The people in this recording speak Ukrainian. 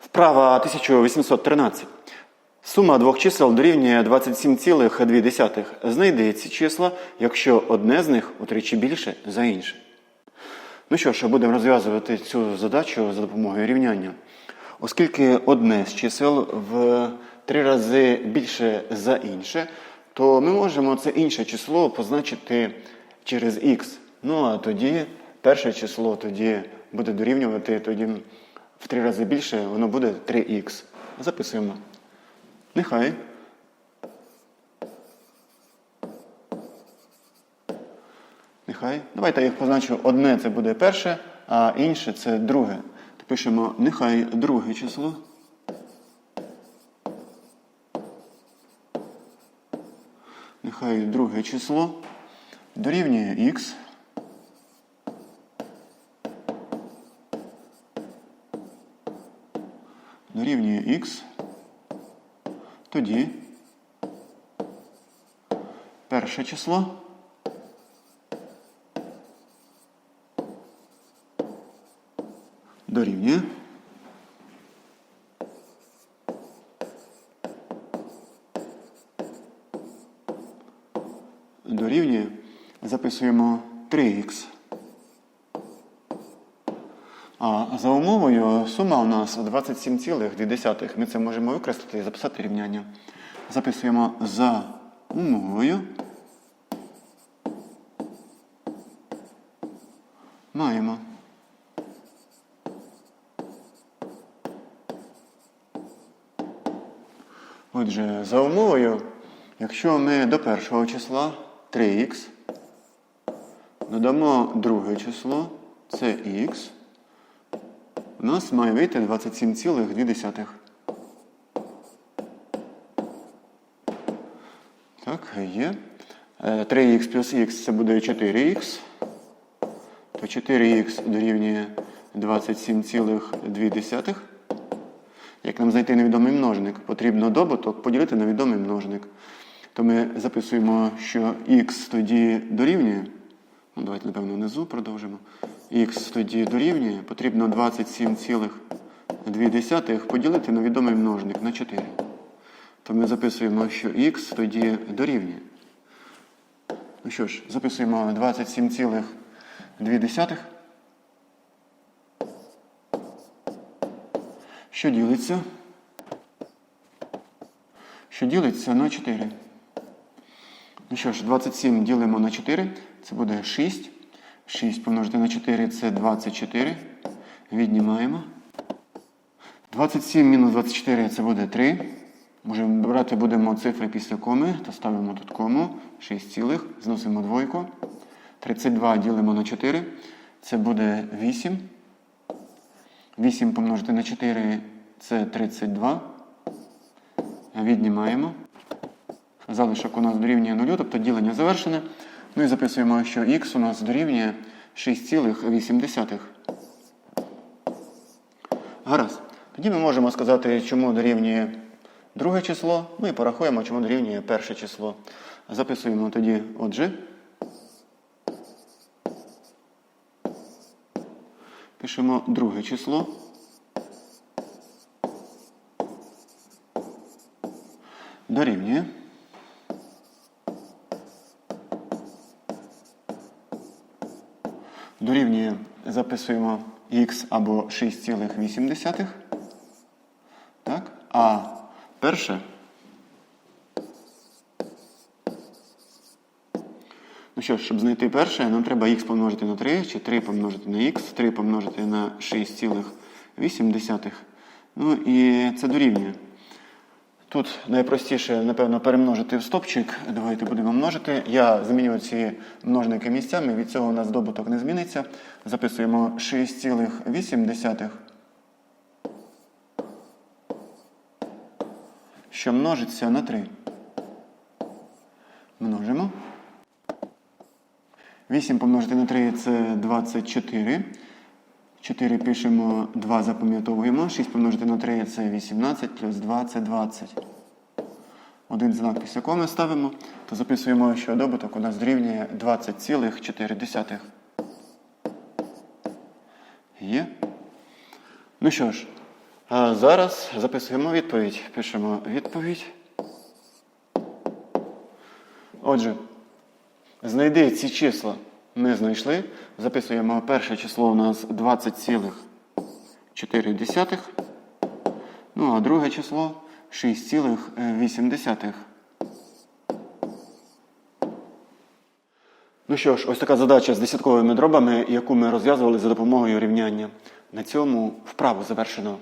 Вправа 1813. Сума двох чисел дорівнює 27,2. Знайди ці числа, якщо одне з них утричі більше за інше. Ну що ж, будемо розв'язувати цю задачу за допомогою рівняння. Оскільки одне з чисел в три рази більше за інше, то ми можемо це інше число позначити через х. Ну а тоді перше число тоді буде дорівнювати тоді в три рази більше, воно буде 3х. Записуємо. Нехай. Нехай. Давайте я їх позначу. Одне це буде перше, а інше це друге. Пишемо нехай друге число. Нехай друге число дорівнює х. Дорівнює х. Тоді перше число. Дорівнює. Дорівнює. Записуємо 3х. А за умовою сума у нас 27,2. Ми це можемо використати і записати рівняння. Записуємо за умовою. Маємо. Отже, за умовою, якщо ми до першого числа 3х, додамо друге число, це х, у нас має вийти 27,2. Так, є. Е, 3х плюс х це буде 4х. То 4х дорівнює 27,2. Як нам знайти невідомий множник? Потрібно добуток поділити на відомий множник. То ми записуємо, що х тоді дорівнює. Ну, давайте, напевно, внизу продовжимо. Х тоді дорівнює. Потрібно 27,2 поділити на відомий множник на 4. То ми записуємо, що х тоді дорівнює. Ну що ж, записуємо 27,2. Що ділиться? Що ділиться на 4. Ну що ж, 27 ділимо на 4, це буде 6. 6 помножити на 4 це 24. Віднімаємо. 27 мінус 24 це буде 3. Можемо брати будемо цифри після коми, то ставимо тут кому. 6 цілих, зносимо двойку. 32 ділимо на 4. Це буде 8. 8 помножити на 4 це 32. Віднімаємо. Залишок у нас дорівнює 0, тобто ділення завершене. Ну і записуємо, що х у нас дорівнює 6,8. Гаразд. Тоді ми можемо сказати, чому дорівнює друге число. Ну і порахуємо, чому дорівнює перше число. Записуємо тоді, отже. Пишемо друге число. Дорівнює. Дорівнює записуємо х або 6,8. Так? А перше. Ну що щоб знайти перше, нам треба х помножити на 3, чи 3 помножити на х, 3 помножити на 6,8. Ну і це дорівнює. Тут найпростіше, напевно, перемножити в стопчик. Давайте будемо множити. Я замінюю ці множники місцями, від цього у нас добуток не зміниться. Записуємо 6,8, що множиться на 3. Множимо. 8 помножити на 3 це 24. 4 пишемо, 2 запам'ятовуємо. 6 помножити на 3 це 18, плюс 2 це 20. Один знак після коми ставимо, то записуємо, що добуток у нас дорівнює 20,4. Є. Ну що ж, А зараз записуємо відповідь. Пишемо відповідь. Отже, знайди ці числа. Ми знайшли. Записуємо перше число у нас 20,4. Ну, а друге число 6,8. Ну що ж, ось така задача з десятковими дробами, яку ми розв'язували за допомогою рівняння. На цьому вправу завершено.